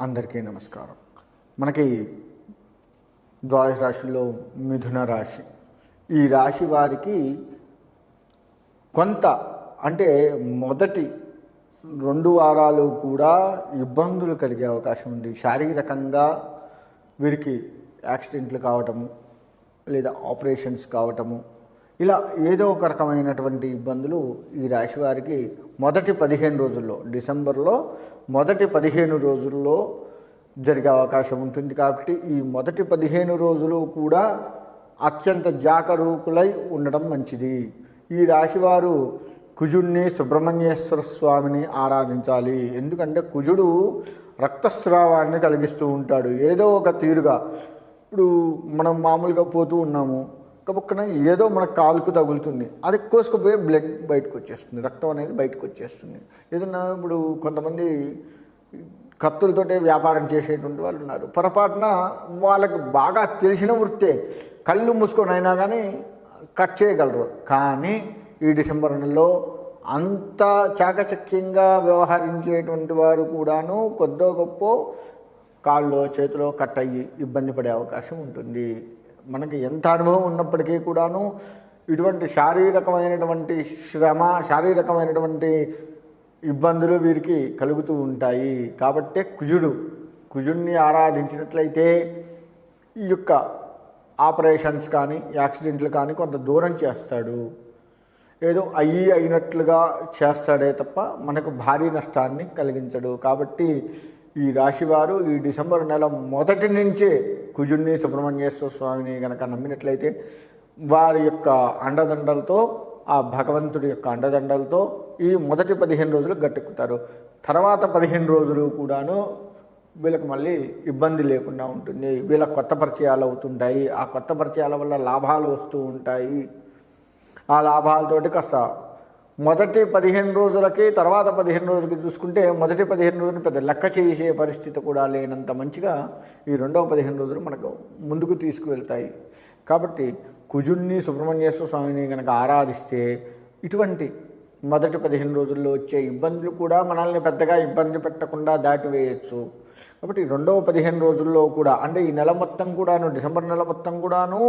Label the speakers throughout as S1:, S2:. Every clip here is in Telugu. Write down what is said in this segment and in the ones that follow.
S1: అందరికీ నమస్కారం. మనకి ద్వాదశ రాశుల్లో మిథున రాశి. ఈ రాశి వారికి కొంత అంటే మొదటి రెండు వారాలు కూడా ఇబ్బందులు కలిగే అవకాశం ఉంది. శారీరకంగా వీరికి యాక్సిడెంట్లు కావటము లేదా ఆపరేషన్స్ కావటము ఇలా ఏదో ఒక రకమైనటువంటి ఇబ్బందులు ఈ రాశి వారికి మొదటి పదిహేను రోజుల్లో డిసెంబర్లో మొదటి పదిహేను రోజుల్లో జరిగే అవకాశం ఉంటుంది కాబట్టి ఈ మొదటి పదిహేను రోజులు కూడా అత్యంత జాగరూకులై ఉండడం మంచిది. ఈ రాశివారు కుజుడిని సుబ్రహ్మణ్యేశ్వర స్వామిని ఆరాధించాలి. ఎందుకంటే కుజుడు రక్తస్రావాన్ని కలిగిస్తూ ఉంటాడు. ఏదో ఒక తీరుగా. ఇప్పుడు మనం మామూలుగా పోతూ ఉన్నాము. పక్కన ఏదో మన కాలుకు తగులుతుంది. అది కోసుకుపోయి బ్లడ్ బయటకు వచ్చేస్తుంది. రక్తం అనేది బయటకు వచ్చేస్తుంది. ఏదన్నా ఇప్పుడు కొంతమంది కత్తులతోటే వ్యాపారం చేసేటువంటి వాళ్ళు ఉన్నారు. పొరపాటున వాళ్ళకి బాగా తెలిసిన వృత్తే కళ్ళు మూసుకొని అయినా కానీ కట్ చేయగలరు. కానీ ఈ డిసెంబర్ నెలలో అంత చాకచక్యంగా వ్యవహరించేటువంటి వారు కూడాను కొద్దో గొప్ప కాళ్ళు చేతిలో కట్ అయ్యి ఇబ్బంది పడే అవకాశం ఉంటుంది. మనకి ఎంత అనుభవం ఉన్నప్పటికీ కూడాను ఇటువంటి శారీరకమైనటువంటి శ్రమ శారీరకమైనటువంటి ఇబ్బందులు వీరికి కలుగుతూ ఉంటాయి. కాబట్టే కుజుడు కుజుడిని ఆరాధించినట్లయితే ఈ యొక్క ఆపరేషన్స్ కానీ యాక్సిడెంట్లు కానీ కొంత దూరం చేస్తాడు. ఏదో అయ్యి అయినట్లుగా చేస్తాడే తప్ప మనకు భారీ నష్టాన్ని కలిగించడు. కాబట్టి ఈ రాశివారు ఈ డిసెంబర్ నెల మొదటి నుంచే కుజుడిని సుబ్రహ్మణ్యేశ్వర స్వామిని కనుక నమ్మినట్లయితే వారి యొక్క అండదండలతో ఆ భగవంతుడి యొక్క అండదండలతో ఈ మొదటి పదిహేను రోజులు గట్టెక్కుతారు తర్వాత పదిహేను రోజులు కూడాను వీళ్ళకి మళ్ళీ ఇబ్బంది లేకుండా ఉంటుంది. వీళ్ళకి కొత్త పరిచయాలు అవుతుంటాయి. ఆ కొత్త పరిచయాల వల్ల లాభాలు వస్తూ ఉంటాయి. ఆ లాభాలతోటి కాస్త మొదటి పదిహేను రోజులకి తర్వాత పదిహేను రోజులకి చూసుకుంటే మొదటి పదిహేను రోజులు పెద్ద లెక్క చేసే పరిస్థితి కూడా లేనంత మంచిగా ఈ రెండవ పదిహేను రోజులు మనకు ముందుకు తీసుకువెళ్తాయి. కాబట్టి కుజుణ్ణి సుబ్రహ్మణ్యేశ్వర స్వామిని కనుక ఆరాధిస్తే ఇటువంటి మొదటి పదిహేను రోజుల్లో వచ్చే ఇబ్బందులు కూడా మనల్ని పెద్దగా ఇబ్బంది పెట్టకుండా దాటివేయచ్చు. కాబట్టి రెండవ పదిహేను రోజుల్లో కూడా అంటే ఈ నెల మొత్తం కూడాను డిసెంబర్ నెల మొత్తం కూడాను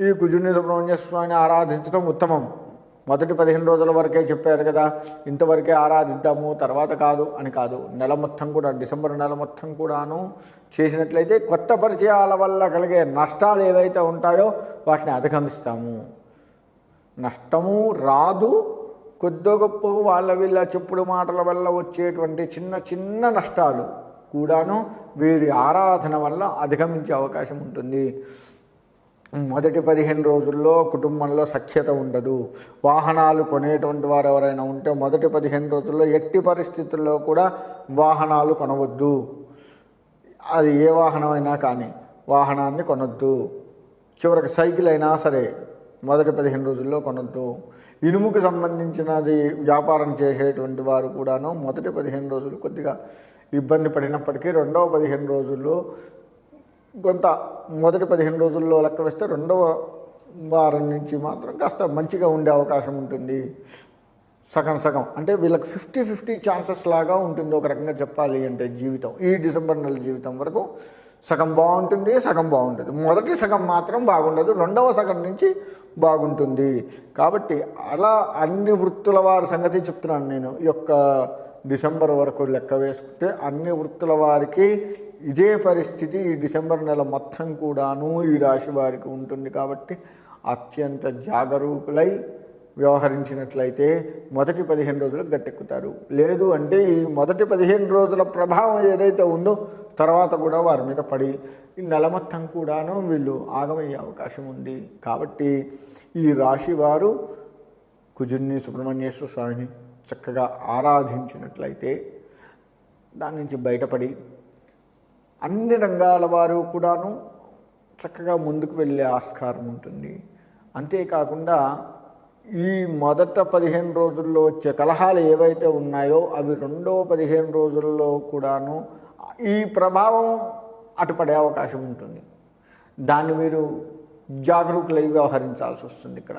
S1: ఈ కుజుని సుబ్రహ్మణ్య స్వామిని ఆరాధించడం ఉత్తమం. మొదటి పదిహేను రోజుల వరకే చెప్పారు కదా ఇంతవరకే ఆరాధిద్దాము తర్వాత కాదు అని కాదు. నెల మొత్తం కూడా డిసెంబర్ నెల మొత్తం కూడాను చేసినట్లయితే కొత్త పరిచయాల వల్ల కలిగే నష్టాలు ఏవైతే ఉంటాయో వాటిని అధిగమిస్తాము. నష్టము రాదు కొద్ది గొప్ప వాళ్ళ వీళ్ళ చెప్పుడు మాటల వల్ల వచ్చేటువంటి చిన్న చిన్న నష్టాలు కూడాను వీరి ఆరాధన వల్ల అధిగమించే అవకాశం ఉంటుంది. మొదటి పదిహేను రోజుల్లో కుటుంబంలో సఖ్యత ఉండదు. వాహనాలు కొనేటువంటి వారు ఎవరైనా ఉంటే మొదటి పదిహేను రోజుల్లో ఎట్టి పరిస్థితుల్లో కూడా వాహనాలు కొనవద్దు. అది ఏ వాహనమైనా కానీ వాహనాన్ని కొనొద్దు. చివరికి సైకిల్ అయినా సరే మొదటి పదిహేను రోజుల్లో కొనొద్దు. ఇనుముకి సంబంధించినది వ్యాపారం చేసేటువంటి వారు కూడాను మొదటి పదిహేను రోజులు కొద్దిగా ఇబ్బంది పడినప్పటికీ రెండవ పదిహేను రోజుల్లో కొంత మొదటి పదిహేను రోజుల్లో లెక్క వేస్తే రెండవ వారం నుంచి మాత్రం కాస్త మంచిగా ఉండే అవకాశం ఉంటుంది. సగం సగం. అంటే వీళ్ళకి ఫిఫ్టీ ఫిఫ్టీ ఛాన్సెస్ లాగా ఉంటుంది ఒక రకంగా చెప్పాలి అంటే జీవితం. ఈ డిసెంబర్ నెల జీవితం వరకు సగం బాగుంటుంది సగం బాగుంటుంది. మొదటి సగం మాత్రం బాగుండదు రెండవ సగం నుంచి బాగుంటుంది. కాబట్టి అలా అన్ని వృత్తుల వారి సంగతి చెప్తున్నాను నేను. ఈ యొక్క డిసెంబర్ వరకు లెక్క వేసుకుంటే అన్ని వృత్తుల వారికి ఇదే పరిస్థితి ఈ డిసెంబర్ నెల మొత్తం కూడాను ఈ రాశి వారికి ఉంటుంది కాబట్టి అత్యంత జాగరూకులై వ్యవహరించినట్లయితే మొదటి పదిహేను రోజులు గట్టెక్కుతారు. లేదు అంటే ఈ మొదటి పదిహేను రోజుల ప్రభావం ఏదైతే ఉందో తర్వాత కూడా వారి మీద పడి ఈ నెల మొత్తం కూడాను వీళ్ళు ఆగమయ్యే అవకాశం ఉంది. కాబట్టి ఈ రాశి వారు కుజుడిని సుబ్రహ్మణ్యేశ్వర స్వామిని చక్కగా ఆరాధించినట్లయితే దాని నుంచి బయటపడి అన్ని రంగాల వారు కూడాను చక్కగా ముందుకు వెళ్ళే ఆస్కారం ఉంటుంది. అంతేకాకుండా ఈ మొదట పదిహేను రోజుల్లో వచ్చే కలహాలు ఏవైతే ఉన్నాయో అవి రెండో పదిహేను రోజుల్లో కూడాను ఈ ప్రభావం అటుపడే అవకాశం ఉంటుంది. దాన్ని మీరు జాగరూకులై వ్యవహరించాల్సి వస్తుంది ఇక్కడ.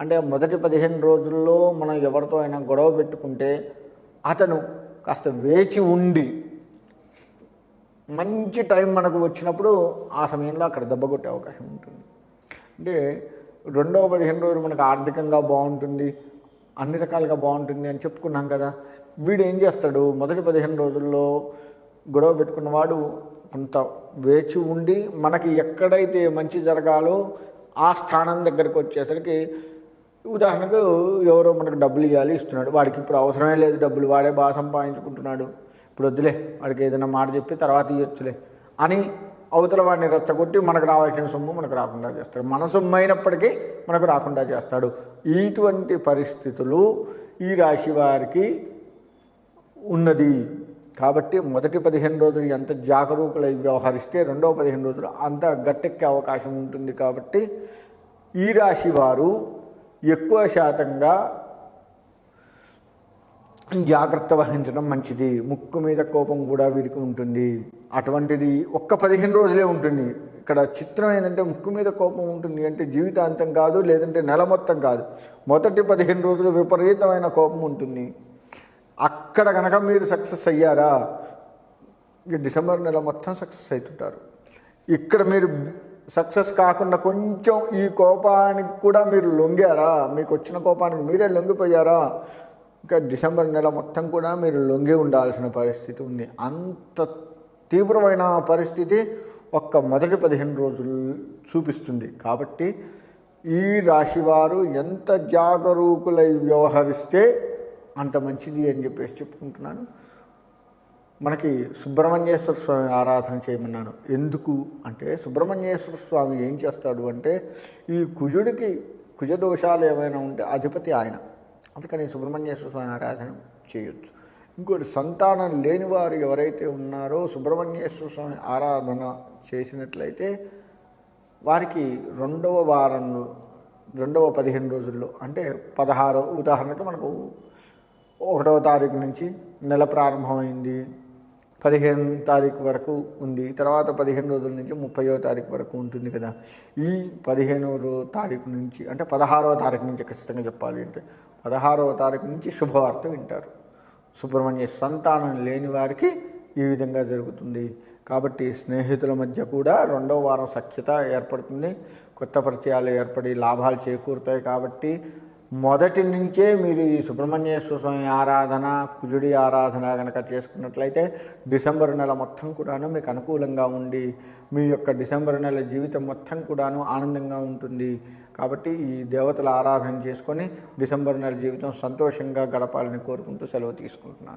S1: అంటే మొదటి పదిహేను రోజుల్లో మనం ఎవరితో అయినా గొడవ పెట్టుకుంటే అతను కాస్త వేచి ఉండి మంచి టైం మనకు వచ్చినప్పుడు ఆ సమయంలో అక్కడ దెబ్బ కొట్టే అవకాశం ఉంటుంది. అంటే రెండవ పదిహేను రోజులు మనకు ఆర్థికంగా బాగుంటుంది అన్ని రకాలుగా బాగుంటుంది అని చెప్పుకున్నాం కదా. వీడు ఏం చేస్తాడు? మొదటి పదిహేను రోజుల్లో గొడవ పెట్టుకున్నవాడు కొంత వేచి ఉండి మనకి ఎక్కడైతే మంచి జరగాలో ఆ స్థానం దగ్గరికి వచ్చేసరికి ఉదాహరణకు ఎవరో మనకు డబ్బులు ఇవ్వాలి ఇస్తున్నాడు. వాడికి ఇప్పుడు అవసరమే లేదు డబ్బులు వాడే బాగా సంపాదించుకుంటున్నాడు. ఇప్పుడు వద్దులే వాడికి ఏదైనా మాట చెప్పి తర్వాత ఇవ్వచ్చులే అని అవతల వాడిని రెచ్చగొట్టి మనకు రావాల్సిన సొమ్ము మనకు రాకుండా చేస్తాడు. మన సొమ్ము అయినప్పటికీ మనకు రాకుండా చేస్తాడు. ఇటువంటి పరిస్థితులు ఈ రాశి వారికి ఉన్నది. కాబట్టి మొదటి పదిహేను రోజులు ఎంత జాగరూకులై వ్యవహరిస్తే రెండవ పదిహేను రోజులు అంత గట్టెక్కే అవకాశం ఉంటుంది కాబట్టి ఈ రాశి వారు ఎక్కువ శాతంగా జాగ్రత్త వహించడం మంచిది. ముక్కు మీద కోపం కూడా వీరికి ఉంటుంది. అటువంటిది ఒక్క పదిహేను రోజులే ఉంటుంది. ఇక్కడ చిత్రం ఏంటంటే ముక్కు మీద కోపం ఉంటుంది అంటే జీవితాంతం కాదు లేదంటే నెల మొత్తం కాదు. మొదటి పదిహేను రోజులు విపరీతమైన కోపం ఉంటుంది. అక్కడ కనుక మీరు సక్సెస్ అయ్యారా? డిసెంబర్ నెల మొత్తం సక్సెస్ అవుతుంటారు. ఇక్కడ మీరు సక్సెస్ కాకుండా కొంచెం ఈ కోపానికి కూడా మీరు లొంగారా? మీకు వచ్చిన కోపానికి మీరే లొంగిపోయారా? ఇంకా డిసెంబర్ నెల మొత్తం కూడా మీరు లొంగి ఉండాల్సిన పరిస్థితి ఉంది. అంత తీవ్రమైన పరిస్థితి ఒక్క మొదటి పదిహేను రోజులు చూపిస్తుంది. కాబట్టి ఈ రాశివారు ఎంత జాగరూకులై వ్యవహరిస్తే అంత మంచిది అని చెప్పేసి చెప్పుకుంటున్నాను. మనకి సుబ్రహ్మణ్యేశ్వర స్వామి ఆరాధన చేయమన్నాను. ఎందుకు అంటే సుబ్రహ్మణ్యేశ్వర స్వామి ఏం చేస్తాడు అంటే ఈ కుజుడికి కుజదోషాలు ఏమైనా ఉంటే అధిపతి ఆయన. అందుకని సుబ్రహ్మణ్యేశ్వర స్వామి ఆరాధన చేయొచ్చు. ఇంకోటి సంతానం లేని వారు ఎవరైతే ఉన్నారో సుబ్రహ్మణ్యేశ్వర స్వామి ఆరాధన చేసినట్లయితే వారికి రెండవ వారంలో రెండవ పదిహేను రోజుల్లో అంటే పదహారో ఉదాహరణకు మనకు ఒకటవ తారీఖు నుంచి నెల ప్రారంభమైంది పదిహేను తారీఖు వరకు ఉంది తర్వాత పదిహేను రోజుల నుంచి ముప్పయో తారీఖు వరకు ఉంటుంది కదా. ఈ పదిహేనో తారీఖు నుంచి అంటే పదహారవ తారీఖు నుంచి ఖచ్చితంగా చెప్పాలి అంటే పదహారవ తారీఖు నుంచి శుభవార్త వింటారు. సుబ్రహ్మణ్య సంతానం లేని వారికి ఈ విధంగా జరుగుతుంది. కాబట్టి స్నేహితుల మధ్య కూడా రెండవ వారం సఖ్యత ఏర్పడుతుంది. కొత్త పరిచయాలు ఏర్పడి లాభాలు చేకూరుతాయి కాబట్టి మొదటి నుంచే మీరు ఈ సుబ్రహ్మణ్యేశ్వర స్వామి ఆరాధన కుజుడి ఆరాధన కనుక చేసుకున్నట్లయితే డిసెంబర్ నెల మొత్తం కూడాను మీకు అనుకూలంగా ఉండి మీ యొక్క డిసెంబర్ నెల జీవితం మొత్తం కూడాను ఆనందంగా ఉంటుంది. కాబట్టి ఈ దేవతల ఆరాధన చేసుకొని డిసెంబర్ నెల జీవితం సంతోషంగా గడపాలని కోరుకుంటూ సెలవు తీసుకుంటున్నాను.